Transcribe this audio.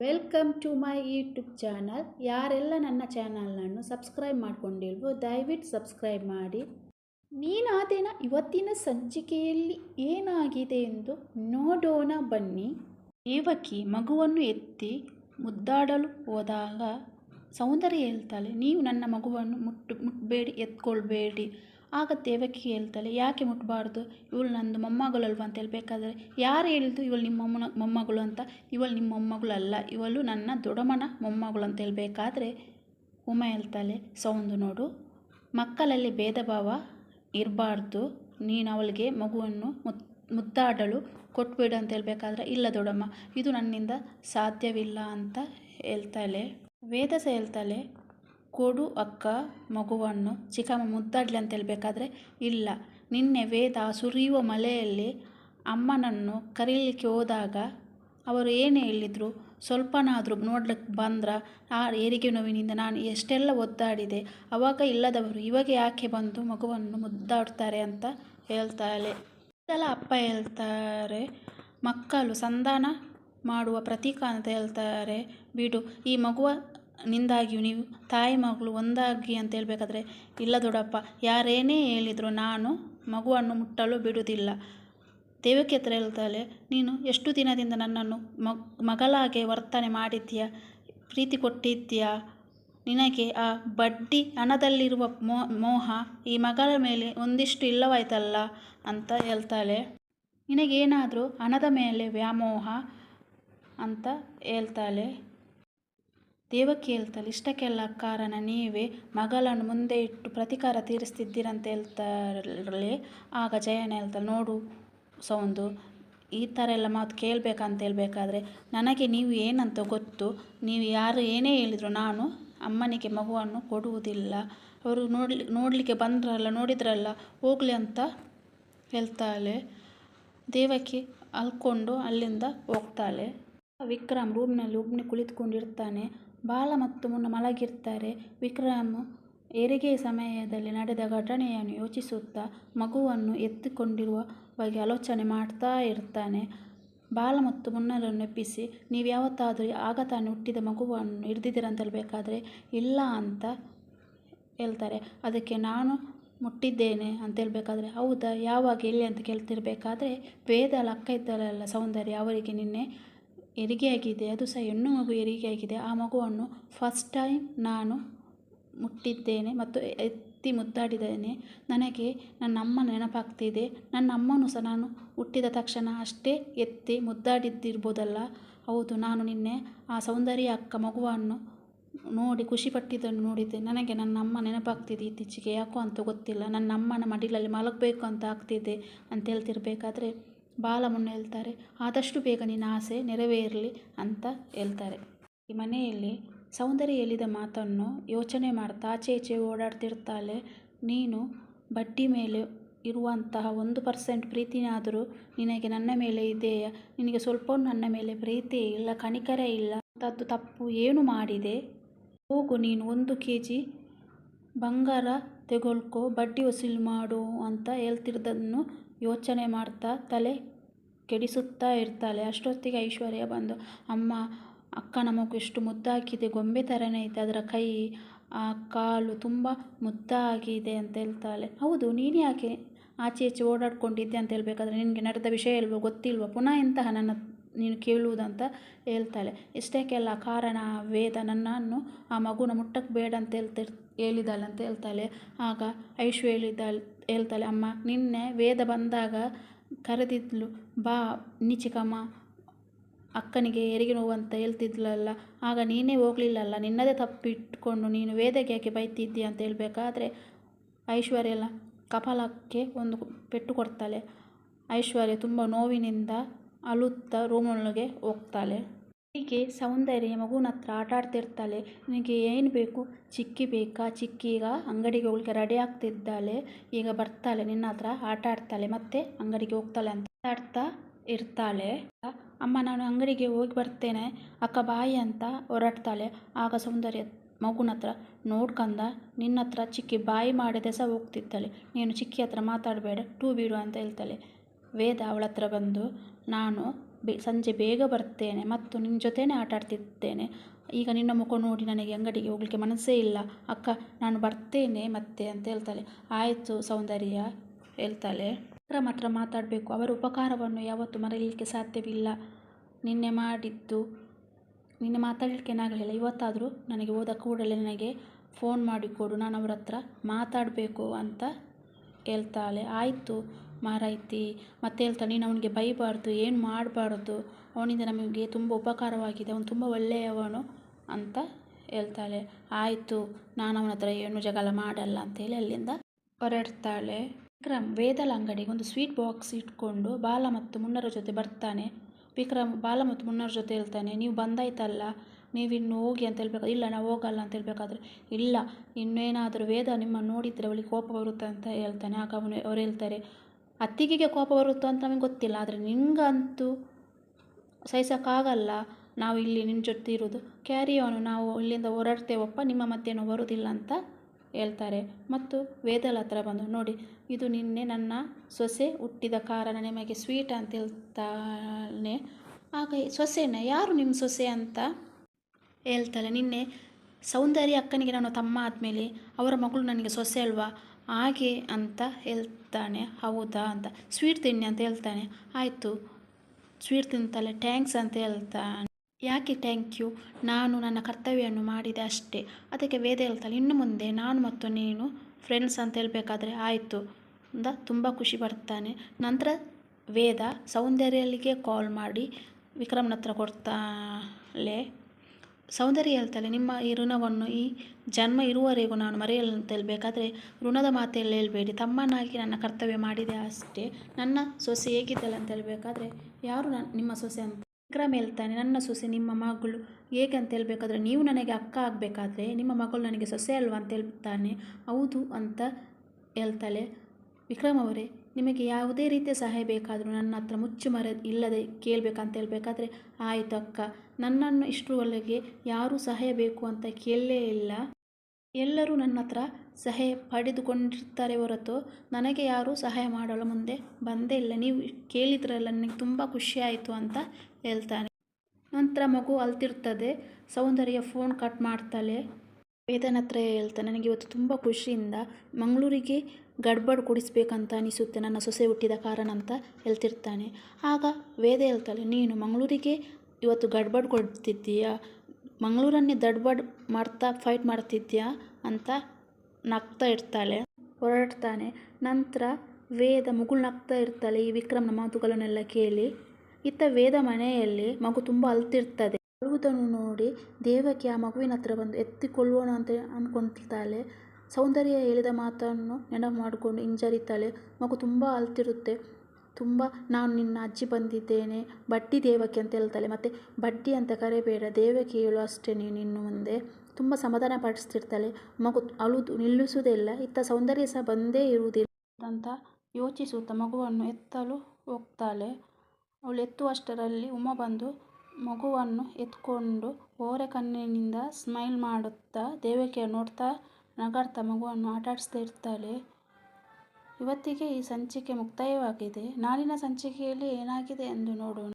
Welcome to my YouTube channel ಯಾರೆಲ್ಲ ನನ್ನ ಚಾನಲ್ನನ್ನು subscribe ಮಾಡಿಕೊಂಡಿಲ್ವೋ ದಯವಿಟ್ಟು ಸಬ್ಸ್ಕ್ರೈಬ್ ಮಾಡಿ. ನೀನಾದೇನ ಇವತ್ತಿನ ಸಂಚಿಕೆಯಲ್ಲಿ ಏನಾಗಿದೆ ಎಂದು ನೋಡೋಣ ಬನ್ನಿ. ದೇವಕಿ ಮಗುವನ್ನು ಎತ್ತಿ ಮುದ್ದಾಡಲು ಹೋದಾಗ ಸೌಂದರ್ಯ ಹೇಳ್ತಾಳೆ, ನೀವು ನನ್ನ ಮಗುವನ್ನು ಮುಟ್ಟು ಮುಟ್ಟಬೇಡಿ ಎತ್ಕೊಳ್ಬೇಡಿ. ಆಗ ದೇವಕಿ ಹೇಳ್ತಾಳೆ, ಯಾಕೆ ಮುಟ್ಟಬಾರ್ದು ಇವಳು ನಂದು ಮೊಮ್ಮಗಳಲ್ವ ಅಂತ ಹೇಳ್ಬೇಕಾದ್ರೆ, ಯಾರು ಹೇಳಿದ್ದು ಇವಳು ನಿಮ್ಮ ಮೊಮ್ಮನ, ಮೊಮ್ಮಗಳು ಅಂತ? ಇವಳು ನಿಮ್ಮ ಮೊಮ್ಮಗಳಲ್ಲ, ಇವಳು ನನ್ನ ದೊಡ್ಡಮ್ಮನ ಮೊಮ್ಮಗಳು ಅಂತ ಹೇಳಬೇಕಾದ್ರೆ ಉಮ ಹೇಳ್ತಾಳೆ, ಸೌಂದು ನೋಡು, ಮಕ್ಕಳಲ್ಲಿ ಭೇದ ಭಾವ ಇರಬಾರ್ದು, ನೀನು ಅವಳಿಗೆ ಮಗುವನ್ನು ಮುತ್, ಮುದ್ದಾಡಲು ಕೊಟ್ಬಿಡು ಅಂತ ಹೇಳಬೇಕಾದ್ರೆ, ಇಲ್ಲ ದೊಡ್ಡಮ್ಮ, ಇದು ನನ್ನಿಂದ ಸಾಧ್ಯವಿಲ್ಲ ಅಂತ ಹೇಳ್ತಾಳೆ. ವೇದಸ ಹೇಳ್ತಾಳೆ ಕೊಡು ಅಕ್ಕ ಮಗುವನ್ನು. ಚಿಕ್ಕಮ್ಮ ಮುದ್ದಾಡ್ಲಿ ಅಂತ ಹೇಳಬೇಕಾದ್ರೆ ಇಲ್ಲ. ನಿನ್ನೆ ವೇದ ಸುರಿಯುವ ಮಳೆಯಲ್ಲಿ ಅಮ್ಮನನ್ನು ಕರೀಲಿಕ್ಕೆ ಹೋದಾಗ ಅವರು ಏನು ಹೇಳಿದರು, ಸ್ವಲ್ಪನಾದರೂ ನೋಡ್ಲಿಕ್ಕೆ ಬಂದ್ರೆ ಆ ಹೆರಿಗೆ ನೋವಿನಿಂದ ನಾನು ಎಷ್ಟೆಲ್ಲ ಒದ್ದಾಡಿದೆ, ಅವಾಗ ಇಲ್ಲದವರು ಇವಾಗ ಯಾಕೆ ಬಂದು ಮಗುವನ್ನು ಮುದ್ದಾಡ್ತಾರೆ ಅಂತ ಹೇಳ್ತಾಳೆ. ಇದೆಲ್ಲ ಅಪ್ಪ ಹೇಳ್ತಾರೆ, ಮಕ್ಕಳು ಸಂಧಾನ ಮಾಡುವ ಪ್ರತೀಕ ಅಂತ ಹೇಳ್ತಾರೆ. ಬಿಡು, ಈ ಮಗುವ ನಿಂದಾಗಿಯೂ ನೀವು ತಾಯಿ ಮಗಳು ಒಂದಾಗಿ ಅಂತ ಹೇಳಬೇಕಾದ್ರೆ, ಇಲ್ಲ ದೊಡ್ಡಪ್ಪ, ಯಾರೇನೇ ಹೇಳಿದರೂ ನಾನು ಮಗುವನ್ನು ಮುಟ್ಟಲು ಬಿಡುವುದಿಲ್ಲ. ದೇವಕ್ಕೆ ಹತ್ರ ಹೇಳ್ತಾಳೆ, ನೀನು ಎಷ್ಟು ದಿನದಿಂದ ನನ್ನನ್ನು ಮಗ್, ಮಗಳಾಗೆ ವರ್ತನೆ ಮಾಡಿದ್ದೀಯಾ, ಪ್ರೀತಿ ಕೊಟ್ಟಿದ್ದೀಯಾ? ನಿನಗೆ ಆ ಬಡ್ಡಿ ಹಣದಲ್ಲಿರುವ ಮೋಹ ಈ ಮಗಳ ಮೇಲೆ ಒಂದಿಷ್ಟು ಇಲ್ಲವಾಯ್ತಲ್ಲ ಅಂತ ಹೇಳ್ತಾಳೆ. ನಿನಗೇನಾದರೂ ಹಣದ ಮೇಲೆ ವ್ಯಾಮೋಹ ಅಂತ ಹೇಳ್ತಾಳೆ. ದೇವಕಿ ಹೇಳ್ತಾಳೆ ಇಷ್ಟಕ್ಕೆಲ್ಲ ಕಾರಣ ನೀವೇ ಮಗಳನ್ನು ಮುಂದೆ ಇಟ್ಟು ಪ್ರತಿಕಾರ ತೀರಿಸ್ತಿದ್ದೀರಂತ ಹೇಳ್ತಾಳೆ ಆಗ ಜಯನ ಹೇಳ್ತಾಳೆ, ನೋಡು ಸೌಂದು, ಈ ಥರ ಎಲ್ಲ ಮಾತು ಕೇಳಬೇಕಂತ ಹೇಳಬೇಕಾದ್ರೆ ನನಗೆ ನೀವು ಏನಂತ ಗೊತ್ತು? ನೀವು ಯಾರು ಏನೇ ಹೇಳಿದರು ನಾನು ಅಮ್ಮನಿಗೆ ಮಗುವನ್ನು ಕೊಡುವುದಿಲ್ಲ. ಅವರು ನೋಡ್ಲಿ, ನೋಡಲಿಕ್ಕೆ ಬಂದ್ರಲ್ಲ, ನೋಡಿದ್ರಲ್ಲ, ಹೋಗಲಿ ಅಂತ ಹೇಳ್ತಾಳೆ. ದೇವಕಿ ಅಲ್ಕೊಂಡು ಅಲ್ಲಿಂದ ಹೋಗ್ತಾಳೆ. ವಿಕ್ರಮ್ ರೂಮ್ನಲ್ಲಿ ಒಬ್ಬನೇ ಕುಳಿತುಕೊಂಡಿರ್ತಾನೆ. ಬಾಲ ಮತ್ತು ಮುನ್ನ ಮಲಗಿರ್ತಾರೆ. ವಿಕ್ರಮ್ ಹೆರಿಗೆ ಸಮಯದಲ್ಲಿ ನಡೆದ ಘಟನೆಯನ್ನು ಯೋಚಿಸುತ್ತಾ ಮಗುವನ್ನು ಎತ್ತಿಕೊಂಡಿರುವ ಬಗ್ಗೆ ಆಲೋಚನೆ ಮಾಡ್ತಾ ಇರ್ತಾನೆ. ಬಾಲ ಮತ್ತು ಮುನ್ನರನ್ನು ಎಪ್ಪಿಸಿ ನೀವು ಯಾವತ್ತಾದರೂ ಆಗ ತಾನೇ ಹುಟ್ಟಿದ ಮಗುವನ್ನು ಹಿಡಿದಿದ್ದೀರಂತಲ್ಲಿ ಅಂತ ಇಲ್ಲ ಅಂತ ಹೇಳ್ತಾರೆ. ಅದಕ್ಕೆ ನಾನು ಮುಟ್ಟಿದ್ದೇನೆ ಅಂತ ಹೇಳಬೇಕಾದ್ರೆ, ಹೌದಾ, ಯಾವಾಗ ಎಲ್ಲಿ ಅಂತ ಕೇಳ್ತಿರ್ಬೇಕಾದ್ರೆ ವೇದಲ ಅಕ್ಕ ಇದ್ದಾರಲ್ಲ ಸೌಂದರ್ಯ, ಅವರಿಗೆ ನಿನ್ನೆ ಹೆರಿಗೆಯಾಗಿದೆ ಅದು ಸಹ ಹೆಣ್ಣು ಮಗು ಹೆರಿಗೆಯಾಗಿದೆ ಆ ಮಗುವನ್ನು ಫಸ್ಟ್ ಟೈಮ್ ನಾನು ಮುಟ್ಟಿದ್ದೇನೆ ಮತ್ತು ಎತ್ತಿ ಮುದ್ದಾಡಿದ್ದೇನೆ. ನನಗೆ ನನ್ನ ಅಮ್ಮ ನೆನಪಾಗ್ತಿದೆ. ನನ್ನ ಅಮ್ಮನೂ ಸಹ ನಾನು ಹುಟ್ಟಿದ ತಕ್ಷಣ ಅಷ್ಟೇ ಎತ್ತಿ ಮುದ್ದಾಡಿದ್ದಿರ್ಬೋದಲ್ಲ. ಹೌದು, ನಾನು ನಿನ್ನೆ ಆ ಸೌಂದರ್ಯ ಅಕ್ಕ ಮಗುವನ್ನು ನೋಡಿ ಖುಷಿಪಟ್ಟಿದ್ದನ್ನು ನೋಡಿದ್ದೆ. ನನಗೆ ನನ್ನ ಅಮ್ಮ ನೆನಪಾಗ್ತಿದೆ. ಇತ್ತೀಚೆಗೆ ಯಾಕೋ ಅಂತ ಗೊತ್ತಿಲ್ಲ. ನನ್ನ ಅಮ್ಮನ ಮಡಿಲಲ್ಲಿ ಮಲಗಬೇಕು ಅಂತ ಆಗ್ತಿದೆ ಅಂತ ಹೇಳ್ತಿರ್ಬೇಕಾದ್ರೆ ಬಾಲ ಮುನ್ನ ಹೇಳ್ತಾರೆ, ಆದಷ್ಟು ಬೇಗ ನಿನ್ನ ಆಸೆ ನೆರವೇರಲಿ ಅಂತ ಹೇಳ್ತಾರೆ. ಈ ಮನೆಯಲ್ಲಿ ಸೌಂದರ್ಯ ಹೇಳಿದ ಮಾತನ್ನು ಯೋಚನೆ ಮಾಡ್ತಾ ಆಚೆ ಈಚೆ ಓಡಾಡ್ತಿರ್ತಾಳೆ. ನೀನು ಬಡ್ಡಿ ಮೇಲೆ ಇರುವಂತಹ ಒಂದು ಪರ್ಸೆಂಟ್ ಪ್ರೀತಿನಾದರೂ ನಿನಗೆ ನನ್ನ ಮೇಲೆ ಇದೆಯಾ? ನಿನಗೆ ಸ್ವಲ್ಪ ನನ್ನ ಮೇಲೆ ಪ್ರೀತಿ ಇಲ್ಲ, ಕನಿಕರ ಇಲ್ಲ, ಅಂಥದ್ದು ತಪ್ಪು ಏನು ಮಾಡಿದೆ? ಹೋಗು, ನೀನು ಒಂದು ಕೆ ಜಿ ಬಂಗಾರ ತೆಗೊಳ್ಕೊ, ಬಡ್ಡಿ ವಸೂಲು ಮಾಡು ಅಂತ ಹೇಳ್ತಿರೋದನ್ನು ಯೋಚನೆ ಮಾಡ್ತಾ ತಲೆ ಕೆಡಿಸುತ್ತಾ ಇರ್ತಾಳೆ. ಅಷ್ಟೊತ್ತಿಗೆ ಐಶ್ವರ್ಯ ಬಂದು, ಅಮ್ಮ, ಅಕ್ಕ ನಮಗೆ ಎಷ್ಟು ಮುದ್ದಾಗಿದೆ, ಗೊಂಬೆ ಥರನೇ ಐತೆ ಅದರ ಕೈ, ಆ ಕಾಲು ತುಂಬ ಮುದ್ದಾಗಿದೆ ಅಂತ ಹೇಳ್ತಾಳೆ. ಹೌದು, ನೀನು ಯಾಕೆ ಆಚೆ ಈಚೆ ಓಡಾಡ್ಕೊಂಡಿದ್ದೆ ಅಂತ ಹೇಳಬೇಕಾದ್ರೆ ನಿನಗೆ ನಡೆದ ವಿಷಯ ಇಲ್ವೋ ಗೊತ್ತಿಲ್ವ? ಪುನಃ ಇಂತಹ ನನ್ನ ನೀನು ಕೇಳುವುದಂತ ಹೇಳ್ತಾಳೆ. ಇಷ್ಟಕ್ಕೆಲ್ಲ ಕಾರಣ, ವೇದ ನನ್ನನ್ನು ಆ ಮಗುನ ಮುಟ್ಟಕ್ಕೆ ಬೇಡ ಅಂತ ಹೇಳ್ತಿರ್ ಹೇಳಿದಾಳೆ ಅಂತ ಹೇಳ್ತಾಳೆ. ಆಗ ಐಶು ಹೇಳಿದ್ದಾಳೆ ಹೇಳ್ತಾಳೆ, ಅಮ್ಮ, ನಿನ್ನೆ ವೇದ ಬಂದಾಗ ಕರೆದಿದ್ಲು, ಬಾ, ನೀಚಿಕಮ್ಮ, ಅಕ್ಕನಿಗೆ ಹೆರಿಗೆ ನೋವು ಅಂತ ಹೇಳ್ತಿದ್ಲಲ್ಲ, ಆಗ ನೀನೇ ಹೋಗಲಿಲ್ಲಲ್ಲ, ನಿನ್ನದೇ ತಪ್ಪಿಟ್ಕೊಂಡು ನೀನು ವೇದಕ್ಕೆ ಯಾಕೆ ಬೈತಿದ್ದೀಯ ಅಂತ ಹೇಳಬೇಕಾದ್ರೆ ಐಶ್ವರ್ಯ ಕಪಾಲಕ್ಕೆ ಒಂದು ಪೆಟ್ಟು ಕೊಡ್ತಾಳೆ. ಐಶ್ವರ್ಯ ತುಂಬ ನೋವಿನಿಂದ ಅಳುತ್ತಾ ರೂಮೊಳಗೆ ಹೋಗ್ತಾಳೆ. ಹೀಗೆ ಸೌಂದರ್ಯ ಮಗುನ ಹತ್ರ ಆಟ ಆಡ್ತಿರ್ತಾಳೆ. ನಿನಗೆ ಏನು ಬೇಕು? ಚಿಕ್ಕಿ ಬೇಕಾ? ಚಿಕ್ಕಿ ಈಗ ಅಂಗಡಿಗೆ ಹೋಗ್ಲಿಕ್ಕೆ ರೆಡಿ ಆಗ್ತಿದ್ದಾಳೆ. ಈಗ ಬರ್ತಾಳೆ, ನಿನ್ನ ಹತ್ರ ಆಟ ಆಡ್ತಾಳೆ, ಮತ್ತೆ ಅಂಗಡಿಗೆ ಹೋಗ್ತಾಳೆ ಅಂತ ಆಡ್ತಾ ಇರ್ತಾಳೆ. ಅಮ್ಮ, ನಾನು ಅಂಗಡಿಗೆ ಹೋಗಿ ಬರ್ತೇನೆ. ಅಕ್ಕ, ಬಾಯಿ ಅಂತ ಹೊರಡ್ತಾಳೆ ಆಗ ಸೌಂದರ್ಯ ಮಗುನ ಹತ್ರ ನೋಡ್ಕಂದ ನಿನ್ನ ಹತ್ರ ಚಿಕ್ಕಿ ಬಾಯಿ ಮಾಡದೆ ಸಹ ಹೋಗ್ತಿದ್ದಾಳೆ. ನೀನು ಚಿಕ್ಕಿ ಹತ್ರ ಮಾತಾಡಬೇಡ, ಟೂ ಬಿಡು ಅಂತ ಹೇಳ್ತಾಳೆ. ವೇದ ಅವಳ ಹತ್ರ ಬಂದು, ನಾನು ಬೆ, ಸಂಜೆ ಬೇಗ ಬರ್ತೇನೆ ಮತ್ತು ನಿನ್ನ ಜೊತೆಯೇ ಆಟ ಆಡ್ತಿರ್ತೇನೆ. ಈಗ ನಿನ್ನ ಮುಖ ನೋಡಿ ನನಗೆ ಅಂಗಡಿಗೆ ಹೋಗ್ಲಿಕ್ಕೆ ಮನಸ್ಸೇ ಇಲ್ಲ. ಅಕ್ಕ, ನಾನು ಬರ್ತೇನೆ ಮತ್ತೆ ಅಂತ ಹೇಳ್ತಾಳೆ. ಆಯಿತು ಸೌಂದರ್ಯ, ಹೇಳ್ತಾಳೆ. ಹತ್ರ ಮಾತ್ರ ಮಾತಾಡಬೇಕು. ಅವರ ಉಪಕಾರವನ್ನು ಯಾವತ್ತೂ ಮರೆಯಲಿಕ್ಕೆ ಸಾಧ್ಯವಿಲ್ಲ. ನಿನ್ನೆ ಮಾಡಿದ್ದು, ನಿನ್ನೆ ಮಾತಾಡಲಿಕ್ಕೆ ಏನಾಗಲಿಲ್ಲ. ಇವತ್ತಾದರೂ ನನಗೆ ಹೋದ ಕೂಡಲೇ ನನಗೆ ಫೋನ್ ಮಾಡಿಕೊಡು ನಾನು ಅವರ ಹತ್ರ ಮಾತಾಡಬೇಕು ಅಂತ ಹೇಳ್ತಾಳೆ. ಆಯಿತು. ಮಾರಾಯ್ತಿ ಮತ್ತೆ ಹೇಳ್ತಾನೆ, ನೀನು ಅವನಿಗೆ ಬೈಬಾರ್ದು, ಏನು ಮಾಡಬಾರ್ದು, ಅವನಿಂದ ನಮಗೆ ತುಂಬ ಉಪಕಾರವಾಗಿದೆ, ಅವನು ತುಂಬ ಒಳ್ಳೆಯವನು ಅಂತ ಹೇಳ್ತಾಳೆ. ಆಯಿತು, ನಾನು ಅವನ ಹತ್ರ ಏನು ಜಗಳ ಮಾಡಲ್ಲ ಅಂತೇಳಿ ಅಲ್ಲಿಂದ ಹೊರಡ್ತಾಳೆ. ವಿಕ್ರಮ್ ವೇದಲ ಅಂಗಡಿಗೆ ಒಂದು ಸ್ವೀಟ್ ಬಾಕ್ಸ್ ಇಟ್ಕೊಂಡು ಬಾಲ ಮತ್ತು ಮುನ್ನರ ಜೊತೆ ಬರ್ತಾನೆ. ವಿಕ್ರಮ್, ಬಾಲ ಮತ್ತು ಮುನ್ನರ ಜೊತೆ ಹೇಳ್ತಾನೆ, ನೀವು ಬಂದಾಯ್ತಲ್ಲ ನೀವಿನ್ನು ಹೋಗಿ ಅಂತ ಹೇಳ್ಬೇಕಾದ್ರೆ, ಇಲ್ಲ, ನಾವು ಹೋಗಲ್ಲ ಅಂತ ಹೇಳ್ಬೇಕಾದ್ರೆ, ಇಲ್ಲ, ಇನ್ನೇನಾದರೂ ವೇದ ನಿಮ್ಮನ್ನು ನೋಡಿದರೆ ಅವಳಿಗೆ ಕೋಪ ಬರುತ್ತೆ ಅಂತ ಹೇಳ್ತಾನೆ. ಆಗ ಅವನು, ಅವ್ರು ಹೇಳ್ತಾರೆ ಅತ್ತಿಗೆಗೆ ಕೋಪ ಬರುತ್ತೋ ಅಂತ ನಮಗೆ ಗೊತ್ತಿಲ್ಲ, ಆದರೆ ನಿಂಗಂತೂ ಸಹಿಸೋಕ್ಕಾಗಲ್ಲ. ನಾವು ಇಲ್ಲಿ ನಿಮ್ಮ ಜೊತೆ ಇರೋದು ಕ್ಯಾರಿ ಆನು ನಾವು ಇಲ್ಲಿಂದ ಹೊರಡ್ತೇವಪ್ಪ, ನಿಮ್ಮ ಮತ್ತೇನು ಬರೋದಿಲ್ಲ ಅಂತ ಹೇಳ್ತಾರೆ. ಮತ್ತು ವೇದಲ ಹತ್ರ ಬಂದು, ನೋಡಿ, ಇದು ನಿನ್ನೆ ನನ್ನ ಸೊಸೆ ಹುಟ್ಟಿದ ಕಾರಣ ನಿಮಗೆ ಸ್ವೀಟ್ ಅಂತ ಹೇಳ್ತಾನೆ ಆಗ ಸೊಸೆನ, ಯಾರು ನಿಮ್ಮ ಸೊಸೆ ಅಂತ ಹೇಳ್ತಾಳೆ. ನಿನ್ನೆ ಸೌಂದರ್ಯ ಅಕ್ಕನಿಗೆ ನಾನು ತಮ್ಮ ಆದಮೇಲೆ, ಅವರ ಮಗಳು ನನಗೆ ಸೊಸೆ ಅಲ್ವಾ? ಹಾಗೆ ಅಂತ ಹೇಳ್ತಾನೆ, ಹೌದಾ ಅಂತ. ಸ್ವೀಟ್ ತಿನ್ನಿ ಅಂತ ಹೇಳ್ತಾನೆ. ಆಯಿತು. ಸ್ವೀಟ್ ತಿಂತಾಳೆ. ಟ್ಯಾಂಕ್ಸ್ ಅಂತ ಹೇಳ್ತಾನೆ. ಯಾಕೆ ಥ್ಯಾಂಕ್ ಯು? ನಾನು ನನ್ನ ಕರ್ತವ್ಯವನ್ನು ಮಾಡಿದೆ ಅಷ್ಟೇ. ಅದಕ್ಕೆ ವೇದ ಹೇಳ್ತಾಳೆ, ಇನ್ನು ಮುಂದೆ ನಾನು ಮತ್ತು ನೀನು ಫ್ರೆಂಡ್ಸ್ ಅಂತ ಹೇಳಬೇಕಾದ್ರೆ ಆಯಿತು ಅಂತ ತುಂಬ ಖುಷಿ ಪಡ್ತಾನೆ. ನಂತರ ವೇದ ಸೌಂದರ್ಯಲಿಗೆ ಕಾಲ್ ಮಾಡಿ, ವಿಕ್ರಮ್ನ ಹತ್ರ ಕೊಡ್ತಾಳೆ. ಸೌಂದರ್ಯ ಹೇಳ್ತಾಳೆ ನಿಮ್ಮ ಈ ಋಣವನ್ನು ಈ ಜನ್ಮ ಇರುವವರೆಗೂ ನಾನು ಮರೆಯಲು ಅಂತ ಹೇಳಬೇಕಾದ್ರೆ ಋಣದ ಮಾತೆಲ್ಲ ಹೇಳ್ಬೇಡಿ. ತಮ್ಮನಾಗಿ ನನ್ನ ಕರ್ತವ್ಯ ಮಾಡಿದೆ ಅಷ್ಟೇ. ನನ್ನ ಸೊಸೆ ಹೇಗಿದ್ದಲ್ಲ ಅಂತ ಹೇಳಬೇಕಾದ್ರೆ ಯಾರು ನನ್ನ, ನಿಮ್ಮ ಸೊಸೆ ಅಂತ? ವಿಕ್ರಮ್ ಹೇಳ್ತಾನೆ, ನನ್ನ ಸೊಸೆ, ನಿಮ್ಮ ಮಗಳು ಹೇಗೆ ಅಂತ ಹೇಳಬೇಕಾದ್ರೆ ನೀವು ನನಗೆ ಅಕ್ಕ ಆಗಬೇಕಾದ್ರೆ ನಿಮ್ಮ ಮಗಳು ನನಗೆ ಸೊಸೆ ಅಲ್ವಾ ಅಂತ ಹೇಳ್ತಾನೆ. ಹೌದು ಅಂತ ಹೇಳ್ತಾಳೆ ವಿಕ್ರಮ್ ಅವರೇ. ನಿಮಗೆ ಯಾವುದೇ ರೀತಿಯ ಸಹಾಯ ಬೇಕಾದರೂ ನನ್ನ ಹತ್ರ ಮುಚ್ಚು ಮರೆ ಇಲ್ಲದೆ ಕೇಳಬೇಕಂತ ಹೇಳಬೇಕಾದ್ರೆ, ಆಯಿತು ಅಕ್ಕ, ನನ್ನನ್ನು ಇಷ್ಟರವರೆಗೆ ಯಾರೂ ಸಹಾಯ ಬೇಕು ಅಂತ ಕೇಳಲೇ ಇಲ್ಲ. ಎಲ್ಲರೂ ನನ್ನ ಹತ್ರ ಸಹಾಯ ಪಡೆದುಕೊಂಡಿರ್ತಾರೆ ಹೊರತು ನನಗೆ ಯಾರೂ ಸಹಾಯ ಮಾಡಲು ಮುಂದೆ ಬಂದೇ ಇಲ್ಲ. ನೀವು ಕೇಳಿದ್ರಲ್ಲ ನನಗೆ ತುಂಬ ಖುಷಿ ಆಯಿತು ಅಂತ ಹೇಳ್ತಾನೆ. ನಂತರ ಮಗು ಅಲ್ತಿರ್ತದೆ. ಸೌಂದರ್ಯ ಫೋನ್ ಕಟ್ ಮಾಡ್ತಾಳೆ. ವೇದನ ಹತ್ರ ಹೇಳ್ತಾನೆ ನನಗೆ ಇವತ್ತು ತುಂಬ ಖುಷಿಯಿಂದ ಮಂಗಳೂರಿಗೆ ಗಡ್ಬಡ್ ಕುಡಿಸ್ಬೇಕಂತ ಅನಿಸುತ್ತೆ ನನ್ನ ಸೊಸೆ ಹುಟ್ಟಿದ ಕಾರಣ ಅಂತ ಹೇಳ್ತಿರ್ತಾನೆ. ಆಗ ವೇದ ಹೇಳ್ತಾಳೆ, ನೀನು ಮಂಗಳೂರಿಗೆ ಇವತ್ತು ಗಡ್ಬಡ್ ಕೊಡ್ತಿದ್ದೀಯಾ? ಮಂಗಳೂರನ್ನೇ ದಡ್ಬಡ್ ಮಾಡ್ತಾ ಫೈಟ್ ಮಾಡ್ತಿದ್ಯಾ ಅಂತ ನಗ್ತಾ ಇರ್ತಾಳೆ. ಹೊರಡ್ತಾನೆ. ನಂತರ ವೇದ ಮುಗುಳು ನಗ್ತಾ ಇರ್ತಾಳೆ ಈ ವಿಕ್ರಮ್ನ ಮಾತುಗಳನ್ನೆಲ್ಲ ಕೇಳಿ. ಇತ್ತ ವೇದ ಮನೆಯಲ್ಲಿ ಮಗು ತುಂಬ ಅಳ್ತಿರ್ತದೆ ಅಳುವುದನ್ನು ನೋಡಿ ದೇವಕಿ ಆ ಮಗುವಿನ ಹತ್ರ ಬಂದು, ಎತ್ತಿಕೊಳ್ಳೋಣ ಅಂತ ಅಂದ್ಕೊಳ್ತಾಳೆ ಸೌಂದರ್ಯ ಹೇಳಿದ ಮಾತನ್ನು ನೆನಪು ಮಾಡಿಕೊಂಡು ಹಿಂಜರಿತಾಳೆ ಮಗು ತುಂಬ ಅಳ್ತಿರುತ್ತೆ ತುಂಬ ನಾನು ನಿನ್ನ ಅಜ್ಜಿ ಬಂದಿದ್ದೇನೆ, ಬಡ್ಡಿ ದೇವಕಿ ಅಂತ ಹೇಳ್ತಾಳೆ ಮತ್ತು ಬಡ್ಡಿ ಅಂತ ಕರೆಬೇಡ ದೇವಕಿ ಹೇಳು ಅಷ್ಟೇ ನೀನು ಇನ್ನು ಮುಂದೆ. ತುಂಬ ಸಮಾಧಾನ ಪಡಿಸ್ತಿರ್ತಾಳೆ. ಮಗು ಅಳುದು ನಿಲ್ಲಿಸುವುದೇ ಇಲ್ಲ, ಇತ್ತ ಸೌಂದರ್ಯ ಸಹ ಬಂದೇ ಇರುವುದಿಲ್ಲ ಅಂತ ಯೋಚಿಸುತ್ತಾ ಮಗುವನ್ನು ಎತ್ತಲು ಹೋಗ್ತಾಳೆ. ಅವಳು ಎತ್ತುವಷ್ಟರಲ್ಲಿ ಉಮ ಬಂದು ಮಗುವನ್ನು ಎತ್ಕೊಂಡು ಓರೆ ಕಣ್ಣಿನಿಂದ ಸ್ಮೈಲ್ ಮಾಡುತ್ತಾ ದೇವಕಿಯನ್ನು ನೋಡ್ತಾ ನಗಾಡ್ತಾ ಮಗುವನ್ನು ಆಟಾಡಿಸ್ತಾ ಇರ್ತಾಳೆ. ಇವತ್ತಿಗೆ ಈ ಸಂಚಿಕೆ ಮುಕ್ತಾಯವಾಗಿದೆ. ನಾಳಿನ ಸಂಚಿಕೆಯಲ್ಲಿ ಏನಾಗಿದೆ ಎಂದು ನೋಡೋಣ.